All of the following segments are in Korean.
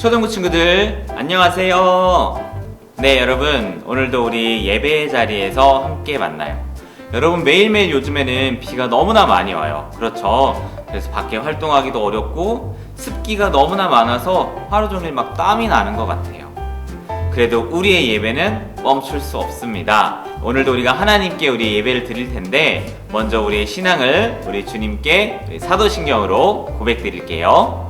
초등부 친구들 안녕하세요. 네 여러분 오늘도 우리 예배 자리에서 함께 만나요. 여러분 매일매일 요즘에는 비가 너무나 많이 와요. 그렇죠. 그래서 밖에 활동하기도 어렵고 습기가 너무나 많아서 하루 종일 막 땀이 나는 것 같아요. 그래도 우리의 예배는 멈출 수 없습니다. 오늘도 우리가 하나님께 우리 예배를 드릴 텐데 먼저 우리의 신앙을 우리 주님께 우리 사도신경으로 고백드릴게요.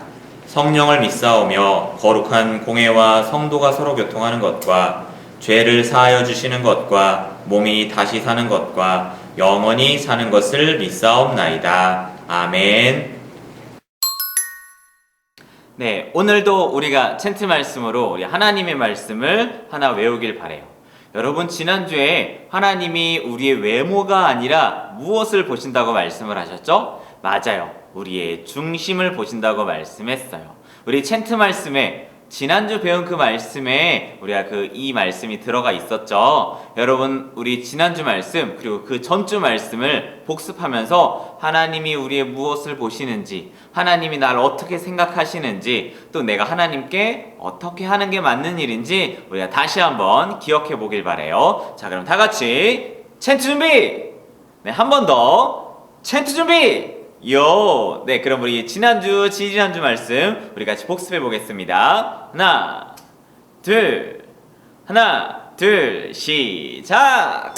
성령을 믿사오며 거룩한 공예와 성도가 서로 교통하는 것과 죄를 사하여 주시는 것과 몸이 다시 사는 것과 영원히 사는 것을 믿사옵나이다. 아멘. 네, 오늘도 우리가 챈트 말씀으로 우리 하나님의 말씀을 하나 외우길 바래요. 여러분 지난주에 하나님이 우리의 외모가 아니라 무엇을 보신다고 말씀을 하셨죠? 맞아요. 우리의 중심을 보신다고 말씀했어요. 우리 챈트 말씀에 지난주 배운 그 말씀에 우리가 그 이 말씀이 들어가 있었죠. 여러분 우리 지난주 말씀 그리고 그 전주 말씀을 복습하면서 하나님이 우리의 무엇을 보시는지 하나님이 나를 어떻게 생각하시는지 또 내가 하나님께 어떻게 하는 게 맞는 일인지 우리가 다시 한번 기억해 보길 바래요. 자 그럼 다 같이 챈트 준비. 네 한 번 더 챈트 준비. 요. 네, 그럼 우리 지난주, 지지난주 말씀 우리 같이 복습해 보겠습니다. 하나, 둘, 하나, 둘, 시작!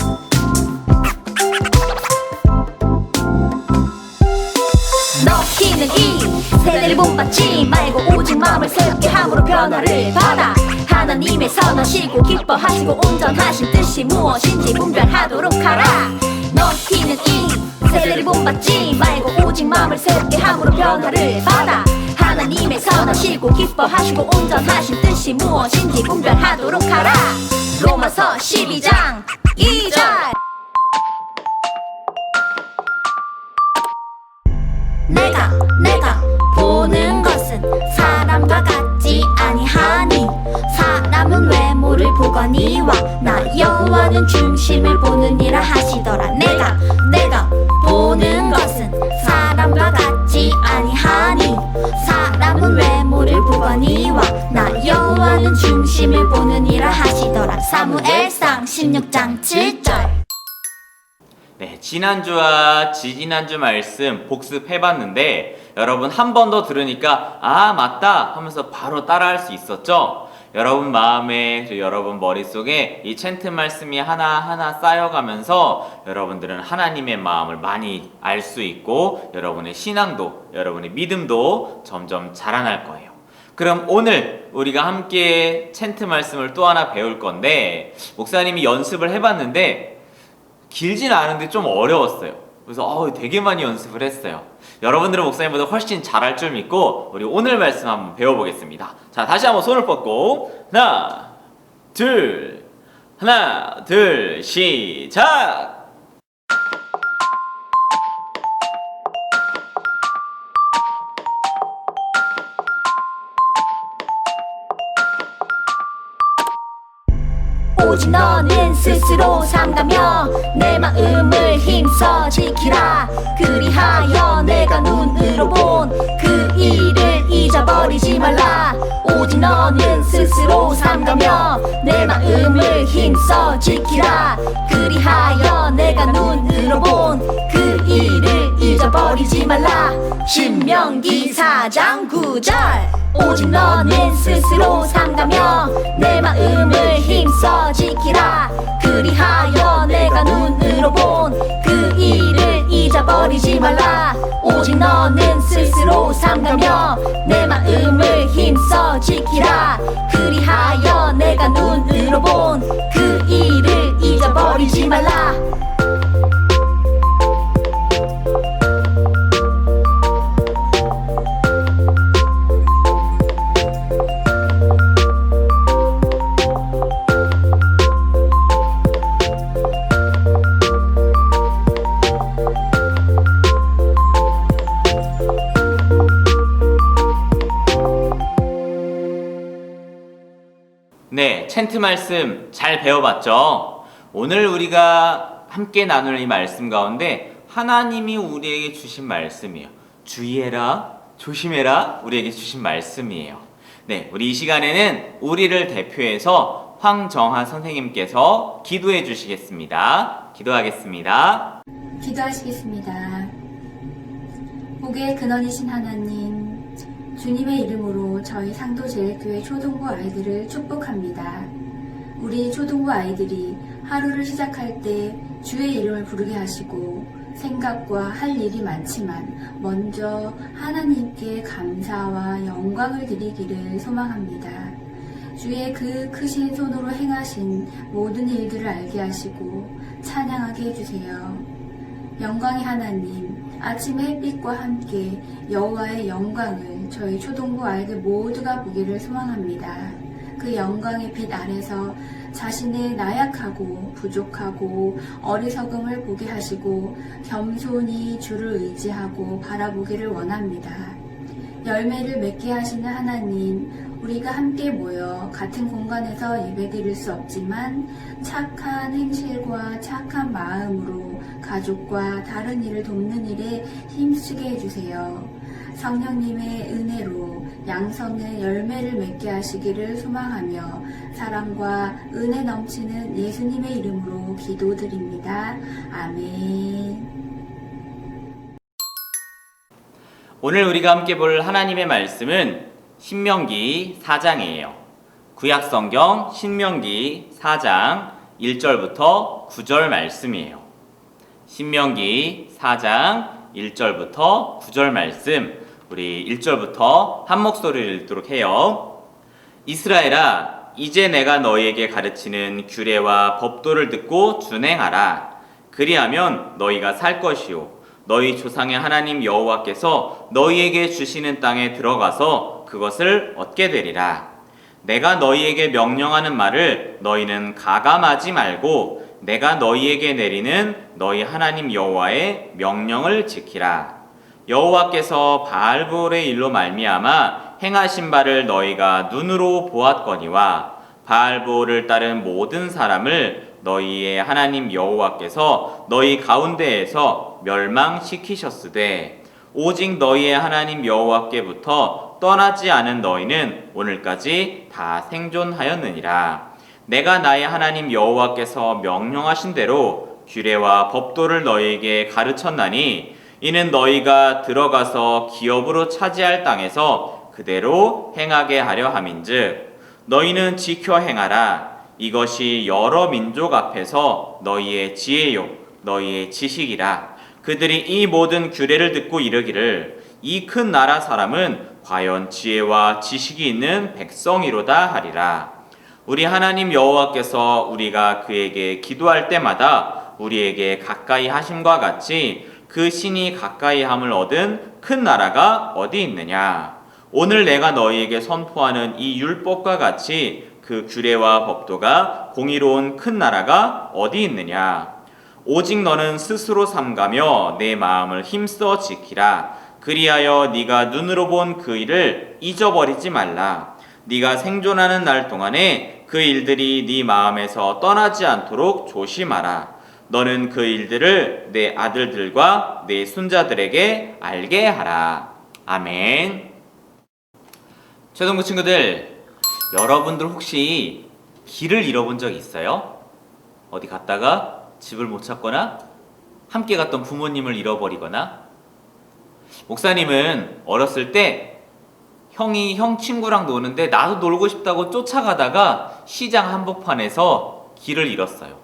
너희는 이 세대를 본받지 말고 오직 마음을 새롭게 함으로 변화를 받아 하나님의 선하시고 기뻐하시고 온전하신 뜻이 무엇인지 분별하도록 하라 너희는 이 세대를 본받지. 말고 오직 마음을 새롭게 함으로 변화를 받아. 하나님의 선하시고 기뻐하시고 온전하신 뜻이 무엇인지 분별하도록 하라. 로마서 12장 2절. 내가 내가 보는 것은 사람과 같 지 아니하니. 사람은 외모를 보거니와 나 여호와는 중심을 보느니라 하시더라. 내가 내가 보는 것은 사람과 같지 아니하니. 사람은 외모를 보거니와 나 여호와는 중심을 보느니라 하시더라. 사무엘상 16장 7절 네, 지난주와 지지난주 말씀 복습해봤는데 여러분 한 번 더 들으니까 아 맞다 하면서 바로 따라할 수 있었죠? 여러분 마음에 여러분 머릿속에 이 챈트 말씀이 하나하나 쌓여가면서 여러분들은 하나님의 마음을 많이 알 수 있고 여러분의 신앙도 여러분의 믿음도 점점 자라날 거예요. 그럼 오늘 우리가 함께 챈트 말씀을 또 하나 배울 건데 목사님이 연습을 해봤는데 길진 않은데 좀 어려웠어요. 그래서 어, 되게 많이 연습을 했어요. 여러분들은 목사님보다 훨씬 잘할 줄 믿고 우리 오늘 말씀 한번 배워보겠습니다. 자, 다시 한번 손을 뻗고 하나, 둘, 하나, 둘, 시작. 오직 너는 스스로 삼가며 내 마음을 힘써 지키라. 그리하여 내가 눈으로 본 그 일을 잊어버리지 말라. 오직 너는 스스로 삼가며 내 마음을 힘써 지키라. 그리하여 내가 눈으로 본 그 일을 잊어버리지 말라. 신명기 4장 9절 오직 너는 스스로 삼가며 내 마음을 힘써 지키라. 그리하여 내가 눈으로 본 그 일을 잊어버리지 말라. 오직 너는 스스로 삼가며 내 마음을 힘써 지키라. 그리하여 내가 눈으로 말씀 잘 배워봤죠? 오늘 우리가 함께 나눌 이 말씀 가운데 하나님이 우리에게 주신 말씀이에요. 주의해라, 조심해라, 우리에게 주신 말씀이에요. 네, 우리 이 시간에는 우리를 대표해서 황정하 선생님께서 기도해 주시겠습니다. 기도하겠습니다. 기도하시겠습니다. 복의 근원이신 하나님, 주님의 이름으로 저희 상도제일교회 초등부 아이들을 축복합니다. 우리 초등부 아이들이 하루를 시작할 때 주의 이름을 부르게 하시고 생각과 할 일이 많지만 먼저 하나님께 감사와 영광을 드리기를 소망합니다. 주의 그 크신 손으로 행하신 모든 일들을 알게 하시고 찬양하게 해주세요. 영광의 하나님, 아침의 햇빛과 함께 여호와의 영광을 저희 초동부 아이들 모두가 보기를 소망합니다. 그 영광의 빛 아래서 자신의 나약하고 부족하고 어리석음을 보게 하시고 겸손히 주를 의지하고 바라보기를 원합니다. 열매를 맺게 하시는 하나님, 우리가 함께 모여 같은 공간에서 예배드릴 수 없지만 착한 행실과 착한 마음으로 가족과 다른 일을 돕는 일에 힘쓰게 해주세요. 성령님의 은혜로 양성의 열매를 맺게 하시기를 소망하며 사랑과 은혜 넘치는 예수님의 이름으로 기도드립니다. 아멘. 오늘 우리가 함께 볼 하나님의 말씀은 신명기 4장이에요. 구약 성경 신명기 4장 1절부터 9절 말씀이에요. 신명기 4장 1절부터 9절 말씀 우리 1절부터 한 목소리를 읽도록 해요. 이스라엘아 이제 내가 너희에게 가르치는 규례와 법도를 듣고 준행하라. 그리하면 너희가 살 것이요 너희 조상의 하나님 여호와께서 너희에게 주시는 땅에 들어가서 그것을 얻게 되리라. 내가 너희에게 명령하는 말을 너희는 가감하지 말고 내가 너희에게 내리는 너희 하나님 여호와의 명령을 지키라. 여호와께서 바알볼의 일로 말미암아 행하신 바를 너희가 눈으로 보았거니와 바알볼을 따른 모든 사람을 너희의 하나님 여호와께서 너희 가운데에서 멸망시키셨으되 오직 너희의 하나님 여호와께부터 떠나지 않은 너희는 오늘까지 다 생존하였느니라. 내가 나의 하나님 여호와께서 명령하신 대로 규례와 법도를 너희에게 가르쳤나니 이는 너희가 들어가서 기업으로 차지할 땅에서 그대로 행하게 하려 함인즉 너희는 지켜 행하라. 이것이 여러 민족 앞에서 너희의 지혜요 너희의 지식이라. 그들이 이 모든 규례를 듣고 이르기를 이 큰 나라 사람은 과연 지혜와 지식이 있는 백성이로다 하리라. 우리 하나님 여호와께서 우리가 그에게 기도할 때마다 우리에게 가까이 하심과 같이 그 신이 가까이 함을 얻은 큰 나라가 어디 있느냐? 오늘 내가 너희에게 선포하는 이 율법과 같이 그 규례와 법도가 공의로운 큰 나라가 어디 있느냐? 오직 너는 스스로 삼가며 내 마음을 힘써 지키라. 그리하여 네가 눈으로 본 그 일을 잊어버리지 말라. 네가 생존하는 날 동안에 그 일들이 네 마음에서 떠나지 않도록 조심하라 너는 그 일들을 내 아들들과 내 손자들에게 알게 하라 아멘 초등부 친구들 여러분들 혹시 길을 잃어본 적 있어요? 어디 갔다가 집을 못 찾거나 함께 갔던 부모님을 잃어버리거나 목사님은 어렸을 때 형이 형 친구랑 노는데 나도 놀고 싶다고 쫓아가다가 시장 한복판에서 길을 잃었어요.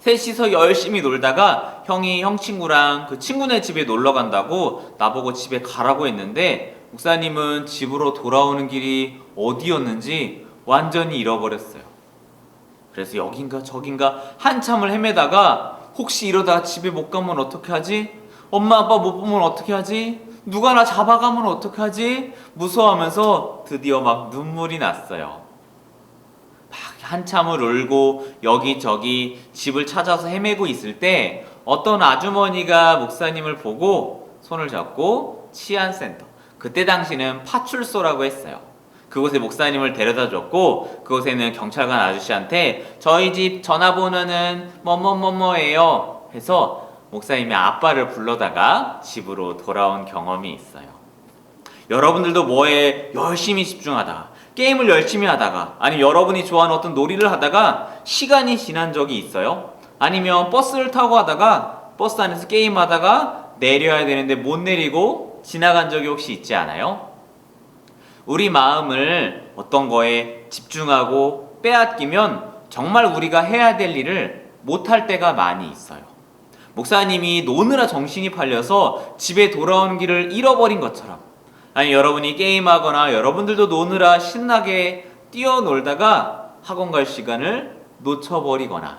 셋이서 열심히 놀다가 형이 형 친구랑 그 친구네 집에 놀러 간다고 나보고 집에 가라고 했는데 목사님은 집으로 돌아오는 길이 어디였는지 완전히 잃어버렸어요. 그래서 여긴가 저긴가 한참을 헤매다가 혹시 이러다가 집에 못 가면 어떻게 하지? 엄마 아빠 못 보면 어떻게 하지? 누가 나 잡아가면 어떻게 하지? 무서워하면서 드디어 막 눈물이 났어요. 막 한참을 울고 여기저기 집을 찾아서 헤매고 있을 때 어떤 아주머니가 목사님을 보고 손을 잡고 치안센터 그때 당시는 파출소라고 했어요. 그곳에 목사님을 데려다 줬고 그곳에 있는 경찰관 아저씨한테 저희 집 전화번호는 뭐뭐뭐뭐예요 해서 목사님의 아빠를 불러다가 집으로 돌아온 경험이 있어요. 여러분들도 뭐에 열심히 집중하다가 게임을 열심히 하다가 아니면 여러분이 좋아하는 어떤 놀이를 하다가 시간이 지난 적이 있어요? 아니면 버스를 타고 하다가 버스 안에서 게임하다가 내려야 되는데 못 내리고 지나간 적이 혹시 있지 않아요? 우리 마음을 어떤 거에 집중하고 빼앗기면 정말 우리가 해야 될 일을 못할 때가 많이 있어요. 목사님이 노느라 정신이 팔려서 집에 돌아오는 길을 잃어버린 것처럼 아니 여러분이 게임하거나 여러분들도 노느라 신나게 뛰어놀다가 학원 갈 시간을 놓쳐버리거나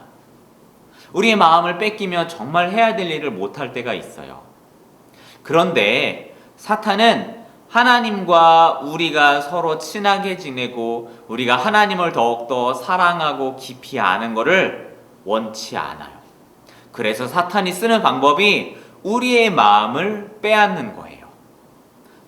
우리의 마음을 뺏기면 정말 해야 될 일을 못할 때가 있어요. 그런데 사탄은 하나님과 우리가 서로 친하게 지내고 우리가 하나님을 더욱더 사랑하고 깊이 아는 것을 원치 않아요. 그래서 사탄이 쓰는 방법이 우리의 마음을 빼앗는 거예요.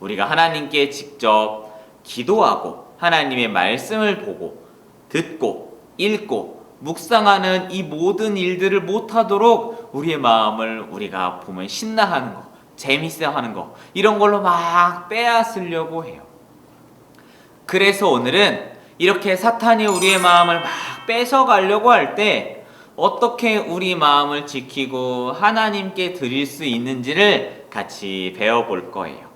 우리가 하나님께 직접 기도하고 하나님의 말씀을 보고 듣고 읽고 묵상하는 이 모든 일들을 못하도록 우리의 마음을 우리가 보면 신나하는 거, 재밌어 하는 거, 이런 걸로 막 빼앗으려고 해요. 그래서 오늘은 이렇게 사탄이 우리의 마음을 막 뺏어가려고 할 때 어떻게 우리 마음을 지키고 하나님께 드릴 수 있는지를 같이 배워볼 거예요.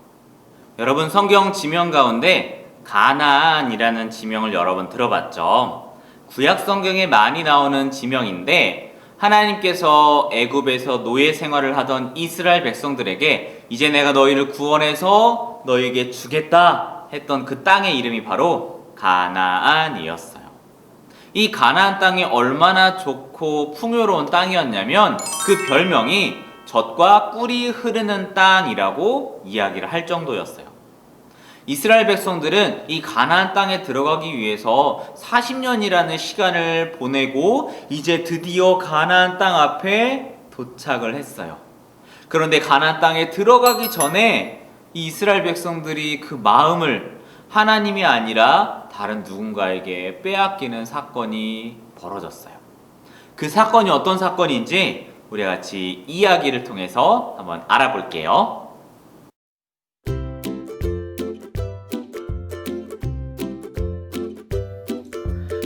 여러분 성경 지명 가운데 가나안이라는 지명을 여러 번 들어봤죠. 구약 성경에 많이 나오는 지명인데 하나님께서 애굽에서 노예 생활을 하던 이스라엘 백성들에게 이제 내가 너희를 구원해서 너희에게 주겠다 했던 그 땅의 이름이 바로 가나안이었어요. 이 가나안 땅이 얼마나 좋고 풍요로운 땅이었냐면 그 별명이 젖과 꿀이 흐르는 땅이라고 이야기를 할 정도였어요. 이스라엘 백성들은 이 가나안 땅에 들어가기 위해서 40년이라는 시간을 보내고 이제 드디어 가나안 땅 앞에 도착을 했어요. 그런데 가나안 땅에 들어가기 전에 이 이스라엘 백성들이 그 마음을 하나님이 아니라 다른 누군가에게 빼앗기는 사건이 벌어졌어요. 그 사건이 어떤 사건인지 우리 같이 이야기를 통해서 한번 알아볼게요.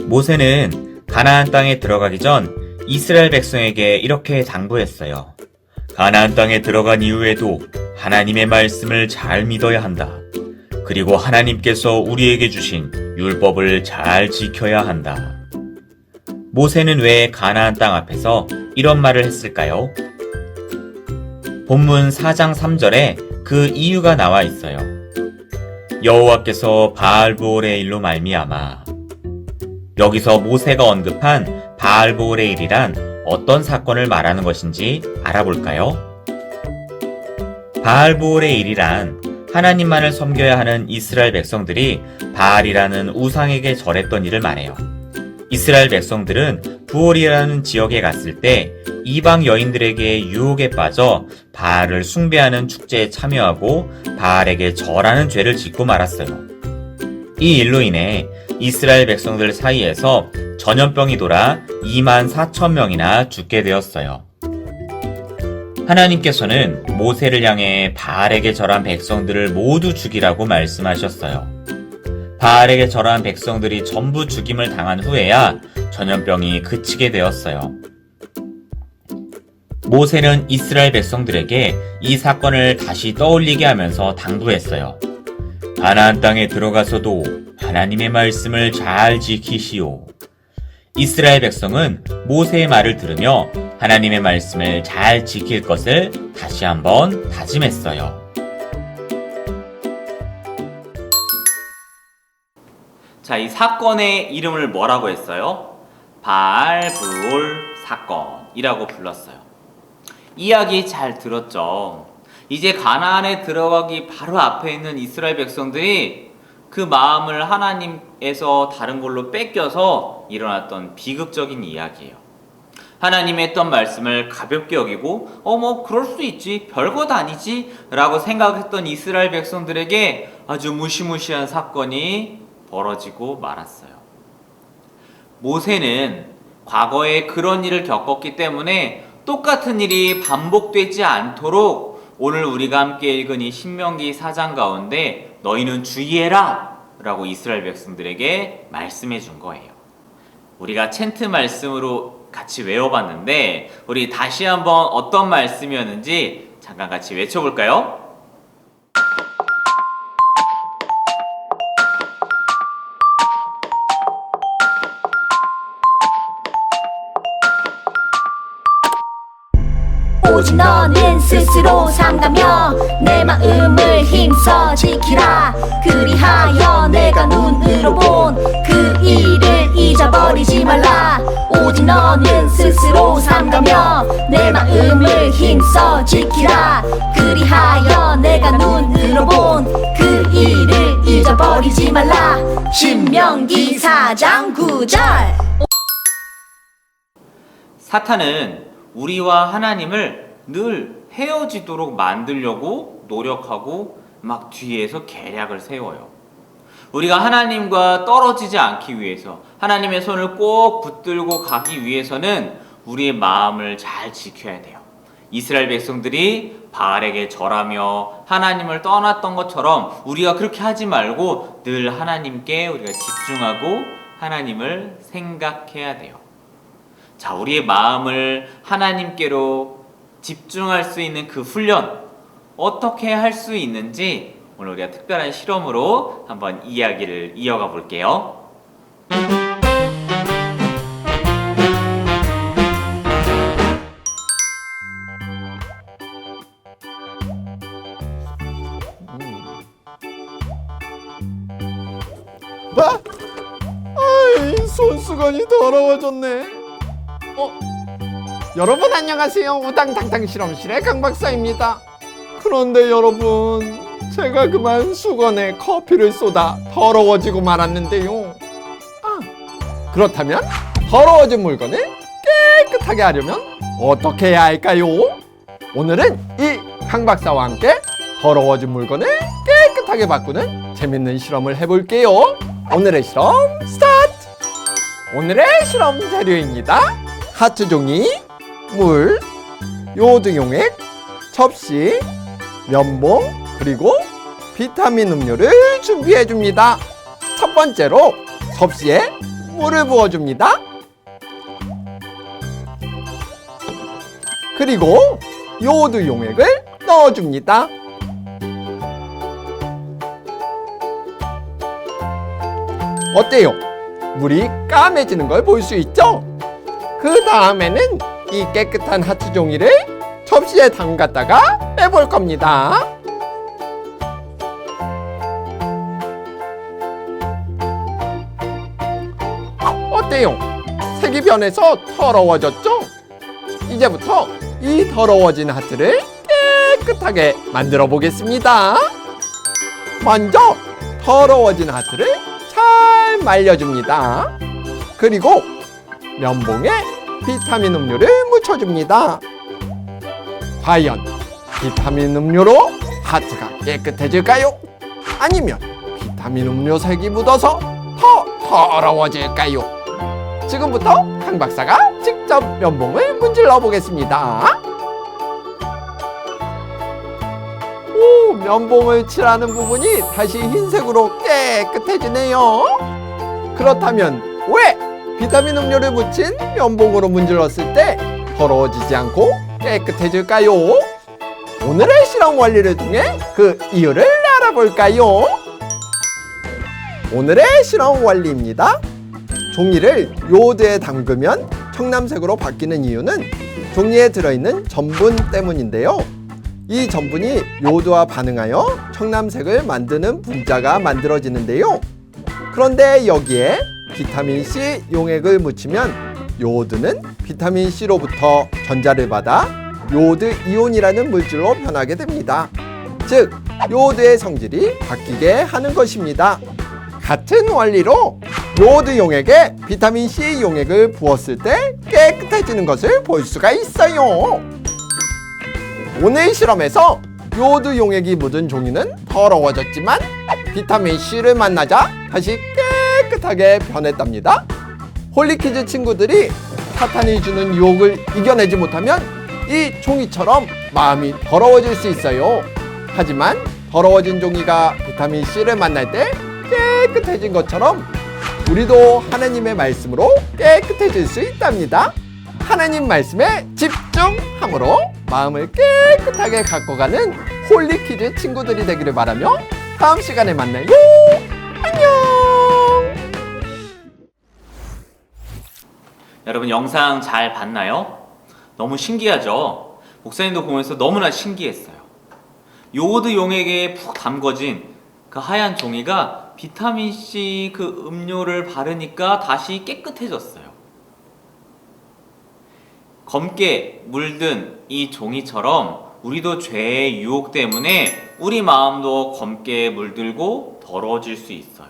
모세는 가나안 땅에 들어가기 전 이스라엘 백성에게 이렇게 당부했어요. 가나안 땅에 들어간 이후에도 하나님의 말씀을 잘 믿어야 한다. 그리고 하나님께서 우리에게 주신 율법을 잘 지켜야 한다. 모세는 왜 가나안 땅 앞에서 이런 말을 했을까요? 본문 4장 3절에 그 이유가 나와 있어요. 여호와께서 바알보올의 일로 말미암아 여기서 모세가 언급한 바알보올의 일이란 어떤 사건을 말하는 것인지 알아볼까요? 바알보올의 일이란 하나님만을 섬겨야 하는 이스라엘 백성들이 바알이라는 우상에게 절했던 일을 말해요. 이스라엘 백성들은 부올이라는 지역에 갔을 때 이방 여인들에게 유혹에 빠져 바알을 숭배하는 축제에 참여하고 바알에게 절하는 죄를 짓고 말았어요. 이 일로 인해 이스라엘 백성들 사이에서 전염병이 돌아 2만 4천 명이나 죽게 되었어요. 하나님께서는 모세를 향해 바알에게 절한 백성들을 모두 죽이라고 말씀하셨어요. 바알에게 절한 백성들이 전부 죽임을 당한 후에야 전염병이 그치게 되었어요. 모세는 이스라엘 백성들에게 이 사건을 다시 떠올리게 하면서 당부했어요. 가나안 땅에 들어가서도 하나님의 말씀을 잘 지키시오. 이스라엘 백성은 모세의 말을 들으며 하나님의 말씀을 잘 지킬 것을 다시 한번 다짐했어요. 자, 이 사건의 이름을 뭐라고 했어요? 바알브올 사건이라고 불렀어요. 이야기 잘 들었죠? 이제 가나안에 들어가기 바로 앞에 있는 이스라엘 백성들이 그 마음을 하나님에서 다른 걸로 뺏겨서 일어났던 비극적인 이야기예요. 하나님의 했던 말씀을 가볍게 여기고 어 뭐 그럴 수 있지 별것 아니지 라고 생각했던 이스라엘 백성들에게 아주 무시무시한 사건이 벌어지고 말았어요. 모세는 과거에 그런 일을 겪었기 때문에 똑같은 일이 반복되지 않도록 오늘 우리가 함께 읽은 이 신명기 4장 가운데 너희는 주의해라 라고 이스라엘 백성들에게 말씀해 준 거예요. 우리가 챈트 말씀으로 같이 외워봤는데 우리 다시 한번 어떤 말씀이었는지 잠깐 같이 외쳐볼까요? 오직 너는 스스로 상가며 내 마음을 힘써 지키라. 그리하여 내가 눈으로 본 그 일을 잊어버리지 말라. 오직 너는 스스로 상가며 내 마음을 힘써 지키라. 그리하여 내가 눈으로 본 그 일을 잊어버리지 말라. 신명기 4장 9절. 사탄은 우리와 하나님을 늘 헤어지도록 만들려고 노력하고 막 뒤에서 계략을 세워요. 우리가 하나님과 떨어지지 않기 위해서 하나님의 손을 꼭 붙들고 가기 위해서는 우리의 마음을 잘 지켜야 돼요. 이스라엘 백성들이 바알에게 절하며 하나님을 떠났던 것처럼 우리가 그렇게 하지 말고 늘 하나님께 우리가 집중하고 하나님을 생각해야 돼요. 자, 우리의 마음을 하나님께로 집중할 수 있는 그 훈련, 어떻게 할 수 있는지 오늘 우리가 특별한 실험으로 한번 이야기를 이어가 볼게요. 뭐? 아이 손수건이 더러워졌네 어? 여러분 안녕하세요 우당탕탕 실험실의 강박사입니다 그런데 여러분 제가 그만 수건에 커피를 쏟아 더러워지고 말았는데요 아 그렇다면 더러워진 물건을 깨끗하게 하려면 어떻게 해야 할까요? 오늘은 이 강박사와 함께 더러워진 물건을 깨끗하게 바꾸는 재밌는 실험을 해볼게요. 오늘의 실험 스타트! 오늘의 실험 재료입니다. 하트 종이, 물, 요드 용액, 접시, 면봉, 그리고 비타민 음료를 준비해 줍니다. 첫 번째로 접시에 물을 부어 줍니다. 그리고 요드 용액을 넣어 줍니다. 어때요? 물이 까매지는 걸 볼 수 있죠? 그 다음에는 이 깨끗한 하트 종이를 접시에 담갔다가 빼볼 겁니다. 어때요? 색이 변해서 더러워졌죠? 이제부터 이 더러워진 하트를 깨끗하게 만들어 보겠습니다. 먼저 더러워진 하트를 잘 말려줍니다. 그리고 면봉에 비타민 음료를 묻혀줍니다. 과연 비타민 음료로 하트가 깨끗해질까요? 아니면 비타민 음료 색이 묻어서 더 더러워질까요? 지금부터 강 박사가 직접 면봉을 문질러 보겠습니다. 오, 면봉을 칠하는 부분이 다시 흰색으로 깨끗해지네요. 그렇다면 왜 비타민 음료를 묻힌 면봉으로 문질렀을 때 더러워지지 않고 깨끗해질까요? 오늘의 실험 원리를 통해 그 이유를 알아볼까요? 오늘의 실험 원리입니다. 종이를 요드에 담그면 청남색으로 바뀌는 이유는 종이에 들어있는 전분 때문인데요. 이 전분이 요드와 반응하여 청남색을 만드는 분자가 만들어지는데요. 그런데 여기에 비타민 C 용액을 묻히면 요드는 비타민 C로부터 전자를 받아 요드 이온이라는 물질로 변하게 됩니다. 즉, 요드의 성질이 바뀌게 하는 것입니다. 같은 원리로 요드 용액에 비타민 C 용액을 부었을 때 깨끗해지는 것을 볼 수가 있어요. 오늘 실험에서 요드 용액이 묻은 종이는 더러워졌지만 비타민 C를 만나자 다시 깨끗하게 변했답니다. 홀리키즈 친구들이 사탄이 주는 유혹을 이겨내지 못하면 이 종이처럼 마음이 더러워질 수 있어요. 하지만 더러워진 종이가 비타민 C를 만날 때 깨끗해진 것처럼 우리도 하나님의 말씀으로 깨끗해질 수 있답니다. 하나님 말씀에 집중함으로 마음을 깨끗하게 갖고 가는 홀리키즈 친구들이 되기를 바라며 다음 시간에 만나요. 안녕! 여러분 영상 잘 봤나요? 너무 신기하죠? 목사님도 보면서 너무나 신기했어요. 요오드 용액에 푹 담궈진 그 하얀 종이가 비타민C 그 음료를 바르니까 다시 깨끗해졌어요. 검게 물든 이 종이처럼 우리도 죄의 유혹 때문에 우리 마음도 검게 물들고 더러워질 수 있어요.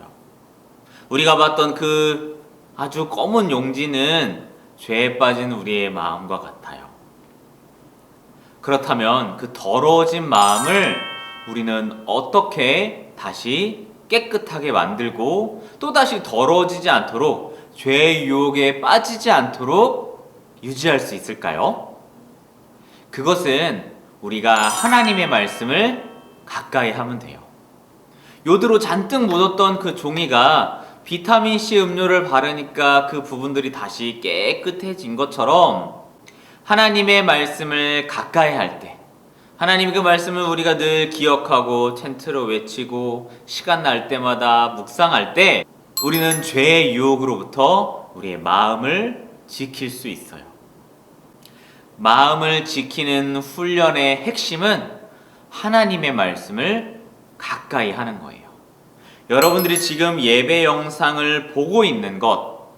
우리가 봤던 그 아주 검은 용지는 죄에 빠진 우리의 마음과 같아요. 그렇다면 그 더러워진 마음을 우리는 어떻게 다시 깨끗하게 만들고 또 다시 더러워지지 않도록 죄의 유혹에 빠지지 않도록 유지할 수 있을까요? 그것은 우리가 하나님의 말씀을 가까이 하면 돼요. 요드로 잔뜩 묻었던 그 종이가 비타민 C 음료를 바르니까 그 부분들이 다시 깨끗해진 것처럼 하나님의 말씀을 가까이 할 때, 하나님 그 말씀을 우리가 늘 기억하고 텐트로 외치고 시간 날 때마다 묵상할 때 우리는 죄의 유혹으로부터 우리의 마음을 지킬 수 있어요. 마음을 지키는 훈련의 핵심은 하나님의 말씀을 가까이 하는 거예요. 여러분들이 지금 예배 영상을 보고 있는 것,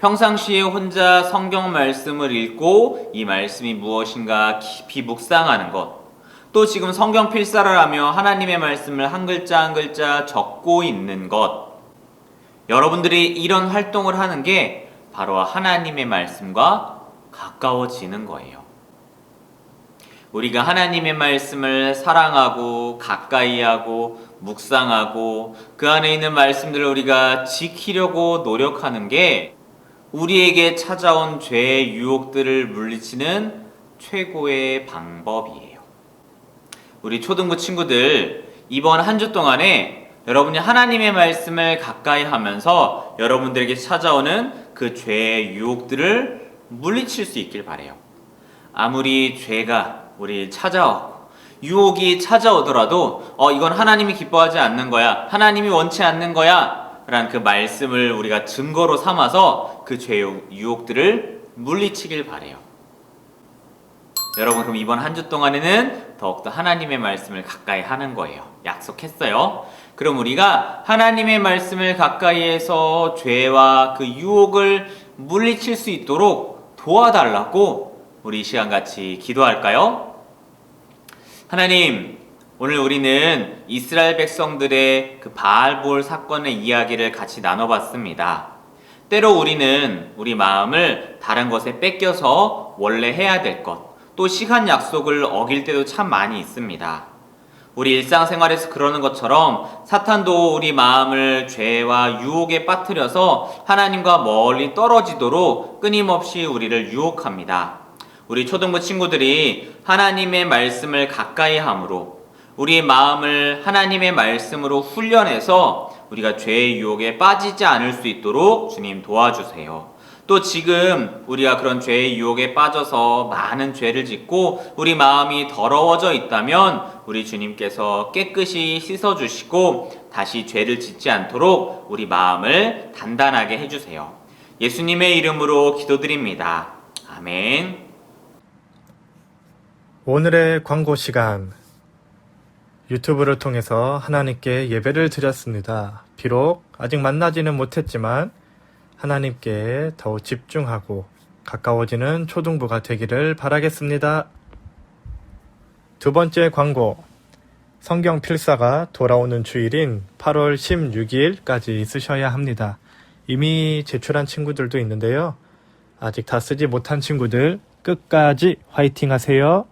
평상시에 혼자 성경 말씀을 읽고 이 말씀이 무엇인가 깊이 묵상하는 것, 또 지금 성경 필사를 하며 하나님의 말씀을 한 글자 한 글자 적고 있는 것, 여러분들이 이런 활동을 하는 게 바로 하나님의 말씀과 가까워지는 거예요. 우리가 하나님의 말씀을 사랑하고 가까이 하고 묵상하고 그 안에 있는 말씀들을 우리가 지키려고 노력하는 게 우리에게 찾아온 죄의 유혹들을 물리치는 최고의 방법이에요. 우리 초등부 친구들 이번 한 주 동안에 여러분이 하나님의 말씀을 가까이 하면서 여러분들에게 찾아오는 그 죄의 유혹들을 물리칠 수 있길 바래요. 아무리 죄가 우리 찾아오고 유혹이 찾아오더라도 어 이건 하나님이 기뻐하지 않는 거야. 하나님이 원치 않는 거야. 라는 그 말씀을 우리가 증거로 삼아서 그 죄의 유혹들을 물리치길 바래요. 여러분 그럼 이번 한 주 동안에는 더욱더 하나님의 말씀을 가까이 하는 거예요. 약속했어요. 그럼 우리가 하나님의 말씀을 가까이 해서 죄와 그 유혹을 물리칠 수 있도록 도와달라고 우리 이 시간 같이 기도할까요? 하나님, 오늘 우리는 이스라엘 백성들의 그 바알볼 사건의 이야기를 같이 나눠봤습니다. 때로 우리는 우리 마음을 다른 것에 뺏겨서 원래 해야 될 것, 또 시간 약속을 어길 때도 참 많이 있습니다. 우리 일상생활에서 그러는 것처럼 사탄도 우리 마음을 죄와 유혹에 빠뜨려서 하나님과 멀리 떨어지도록 끊임없이 우리를 유혹합니다. 우리 초등부 친구들이 하나님의 말씀을 가까이 함으로 우리의 마음을 하나님의 말씀으로 훈련해서 우리가 죄의 유혹에 빠지지 않을 수 있도록 주님 도와주세요. 또 지금 우리가 그런 죄의 유혹에 빠져서 많은 죄를 짓고 우리 마음이 더러워져 있다면 우리 주님께서 깨끗이 씻어주시고 다시 죄를 짓지 않도록 우리 마음을 단단하게 해주세요. 예수님의 이름으로 기도드립니다. 아멘. 오늘의 광고 시간. 유튜브를 통해서 하나님께 예배를 드렸습니다. 비록 아직 만나지는 못했지만 하나님께 더욱 집중하고 가까워지는 초등부가 되기를 바라겠습니다. 두 번째 광고. 성경 필사가 돌아오는 주일인 8월 16일까지 있으셔야 합니다. 이미 제출한 친구들도 있는데요. 아직 다 쓰지 못한 친구들 끝까지 화이팅 하세요.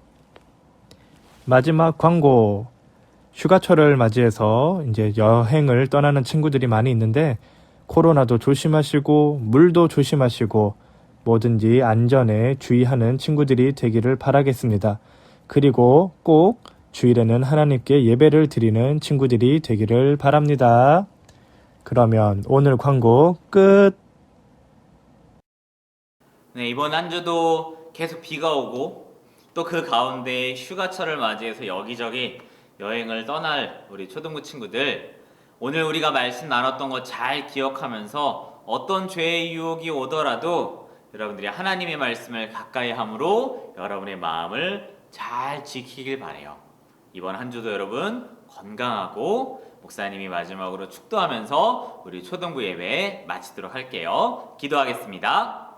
마지막 광고. 휴가철을 맞이해서 이제 여행을 떠나는 친구들이 많이 있는데 코로나도 조심하시고 물도 조심하시고 뭐든지 안전에 주의하는 친구들이 되기를 바라겠습니다. 그리고 꼭 주일에는 하나님께 예배를 드리는 친구들이 되기를 바랍니다. 그러면 오늘 광고 끝! 네, 이번 한 주도 계속 비가 오고 또 그 가운데 휴가철을 맞이해서 여기저기 여행을 떠날 우리 초등부 친구들 오늘 우리가 말씀 나눴던 거 잘 기억하면서 어떤 죄의 유혹이 오더라도 여러분들이 하나님의 말씀을 가까이 함으로 여러분의 마음을 잘 지키길 바래요. 이번 한 주도 여러분 건강하고 목사님이 마지막으로 축도하면서 우리 초등부 예배 마치도록 할게요. 기도하겠습니다.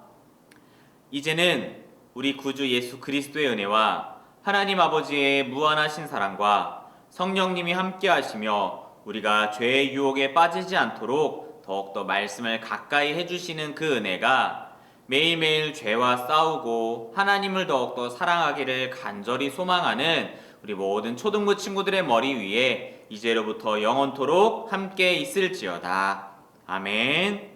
이제는 우리 구주 예수 그리스도의 은혜와 하나님 아버지의 무한하신 사랑과 성령님이 함께 하시며 우리가 죄의 유혹에 빠지지 않도록 더욱더 말씀을 가까이 해주시는 그 은혜가 매일매일 죄와 싸우고 하나님을 더욱더 사랑하기를 간절히 소망하는 우리 모든 초등부 친구들의 머리 위에 이제로부터 영원토록 함께 있을지어다. 아멘.